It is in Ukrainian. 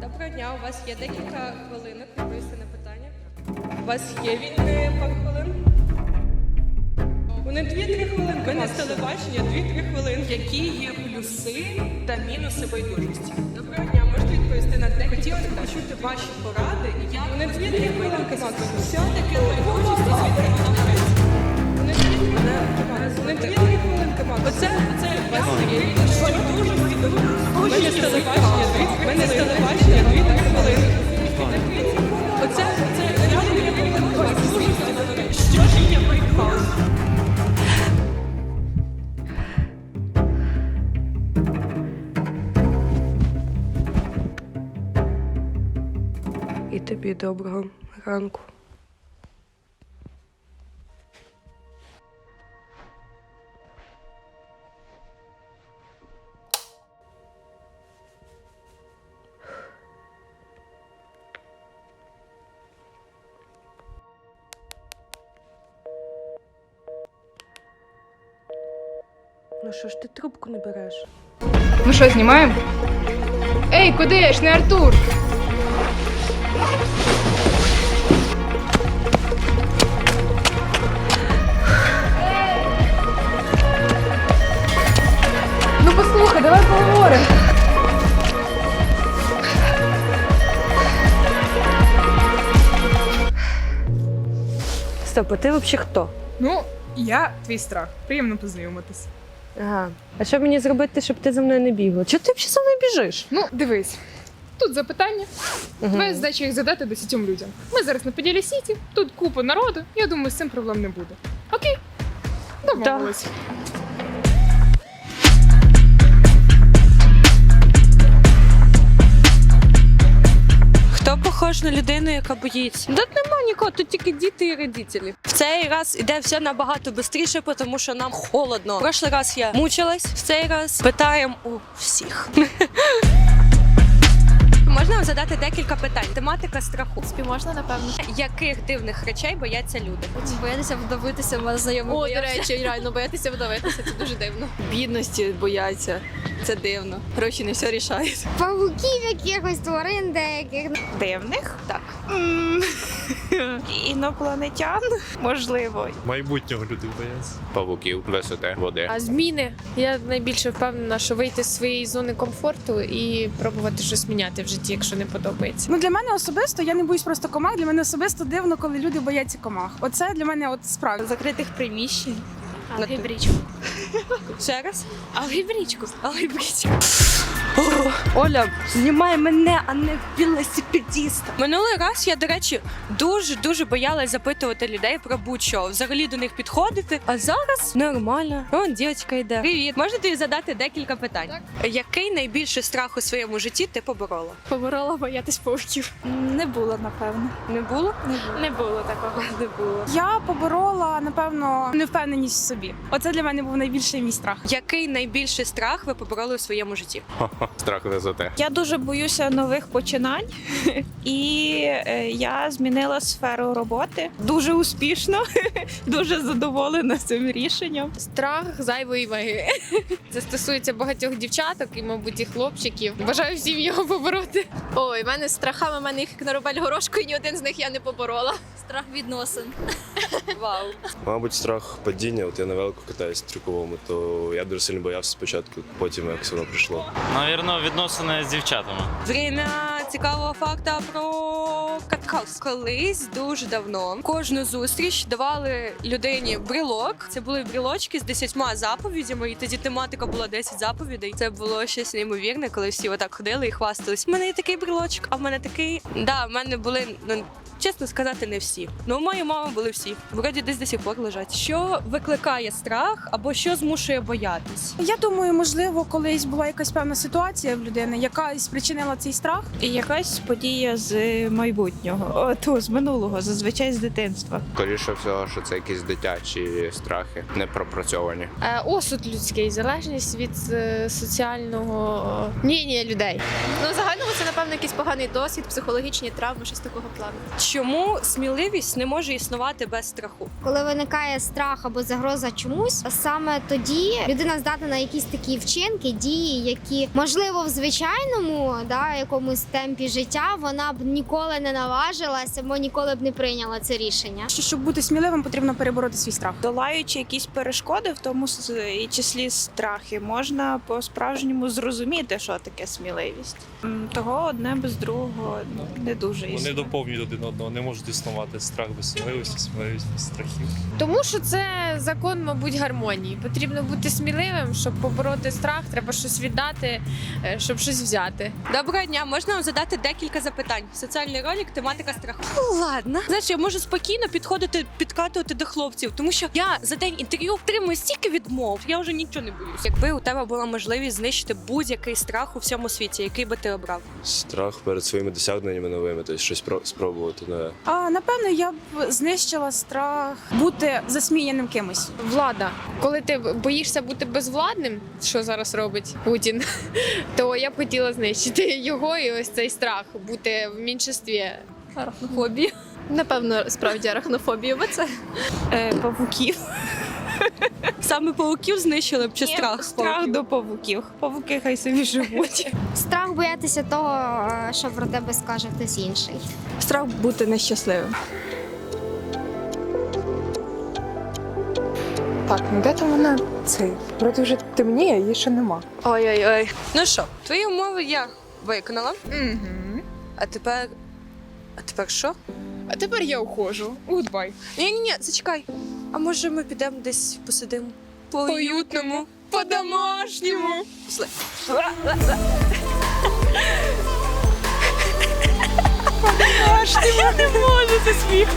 Доброго дня, у вас є декілька хвилинок відповісти на питання. У вас є вільні пару хвилин? Вони дві-три хвилинки. Ви не з телебачення, дві-три хвилинки. Які є плюси та мінуси байдужості? Доброго дня, можете відповісти на те. Хотілося б почути ваші поради. і Як вони дві-три хвилинки максимум. Все-таки байдужість звідки вона береться? Вони дві-три хвилинки. Оце, є байдужості. Ми з телебачення, дві- ми не з телебачення, дві-три хвилинки. Оце, оце реально є. Що ж є байдужість? І тобі доброго ранку. Ну що ж ти трубку не береш? Ну що, знімаємо? Ей, куди ж не Артур? Ну послухай, давай поговоримо. Стоп, а ти взагалі хто? Ну, я твій страх. Приємно познайомитись. Ага. А що мені зробити, щоб ти за мною не бігла? Чого ти взагалі за мною біжиш? Ну, дивись. Тут запитання. Твоя задача їх задати десятьом людям. Ми зараз на поділі Сіті, тут купа народу. Я думаю, з цим проблем не буде. Окей? Домовились. Похож на людину, яка боїться? Да нема нікого, тут тільки діти і родителі. В цей раз іде все набагато швидше, тому що нам холодно. В прошлий раз я мучилась, в цей раз питаємо у всіх. Можна вам задати декілька питань. Тематика страху. Спі можна, напевно. Яких дивних речей бояться люди? Боятися вдавитися, в знайомих. О, до речі, реально боятися вдавитися, це дуже дивно. бідності бояться. Це дивно. Гроші не все рішають. Павуків якихось тварин деяких. Дивних? Так. Інопланетян? Можливо. Майбутнього люди бояться. павуків, висоти, води. А зміни я найбільше впевнена, що вийти з своєї зони комфорту і пробувати щось міняти в житті, якщо не подобається. Ну для мене особисто я не боюсь просто комах. Для мене особисто дивно, коли люди бояться комах. Оце для мене от справді. Закритих приміщень. Алгебрічку. Ще раз? Алгебрічку. Алгебрічка. Оля, знімай мене, а не велосипедіста. Минулий раз я, до речі, дуже дуже боялась запитувати людей про будь-що, взагалі до них підходити. А зараз нормально. Вон дівчинка йде. Привіт, можна тобі задати декілька питань? Який найбільший страх у своєму житті ти поборола? Поборола боятись пауків. Не було, напевно. Не було? Не було такого. Не було. Я поборола напевно невпевненість в собі. Оце для мене був найбільший мій страх. Який найбільший страх ви побороли у своєму житті? Страх висоти. Я дуже боюся нових починань, і е, я змінила сферу роботи дуже успішно, дуже задоволена цим рішенням. Страх зайвої ваги. Це стосується багатьох дівчаток і, мабуть, і хлопчиків. Бажаю всім його побороти. Ой, в мене з страхами, в мене їх як на рубель горошку, і ні один з них я не поборола. Страх відносин. Вау. Мабуть, страх падіння. От я на велику катаюсь трюковому, то я дуже сильно боявся спочатку, потім якось воно прийшло. Навірно, відносини з дівчатами. Время цікавого факта про катхаус. Колись дуже давно кожну зустріч давали людині брелок. Це були брелочки з десятьма заповідями, і тоді тематика була 10 заповідей. Це було щось неймовірне, коли всі отак ходили і хвастались. У мене є такий брелочок, а в мене такий. Да, в мене були ну. Чесно сказати, не всі. Ну, у моєї мами були всі. Вроді десь до сих пор лежать. Що викликає страх або що змушує боятись? Я думаю, можливо, колись була якась певна ситуація в людини, яка спричинила цей страх. І якась подія з майбутнього, О, то з минулого, зазвичай з дитинства. Скоріше всього, що це якісь дитячі страхи, не пропрацьовані. Е, Осуд людський, залежність від е, соціального мнення людей. Ну, в загальному це, напевно, якийсь поганий досвід, психологічні травми, щось такого плану. Чому сміливість не може існувати без страху? Коли виникає страх або загроза чомусь, саме тоді людина здатна на якісь такі вчинки, дії, які можливо в звичайному да, якомусь темпі життя вона б ніколи не наважилася або ніколи б не прийняла це рішення. Що, щоб бути сміливим, потрібно перебороти свій страх. Долаючи якісь перешкоди, в тому с- і числі страхи, можна по-справжньому зрозуміти, що таке сміливість. Того одне без другого не дуже Вони доповнюють один одного, не можуть існувати страх без сміливості, сміливість без страхів. Тому що це закон, мабуть, гармонії. Потрібно бути сміливим, щоб побороти страх, треба щось віддати, е, щоб щось взяти. Доброго дня, можна вам задати декілька запитань. Соціальний ролик, тематика страху. Ну, ладно. Знаєш, я можу спокійно підходити, підкатувати до хлопців, тому що я за день інтерв'ю отримую стільки відмов, я вже нічого не боюсь. Якби у тебе була можливість знищити будь-який страх у всьому світі, який би ти обрав? Страх перед своїми досягненнями новими, тобто щось про- спробувати нове. А напевно, я б знищила страх бути засміяним кимось. Влада, коли ти боїшся бути безвладним, що зараз робить Путін, то я б хотіла знищити його і ось цей страх бути в меншинстві. Арахнофобія. Напевно, справді арахнофобія, бо це Е, Павуків. Саме пауків знищили б чи Ні, страх? страх пауків? до павуків. Павуки хай собі живуть. Страх боятися того, що про тебе скаже хтось інший. Страх бути нещасливим. Так, ну де там вона цей? Вроді вже темніє, її ще нема. Ой-ой-ой. Ну що, твої умови я виконала. Угу. А тепер. А тепер що? А тепер я ухожу. Гудбай. Ні, ні, ні, зачекай. А може ми підемо десь посидимо? По-уютному, по-домашньому. Пішли. По-домашньому. Я не можу, це сміх.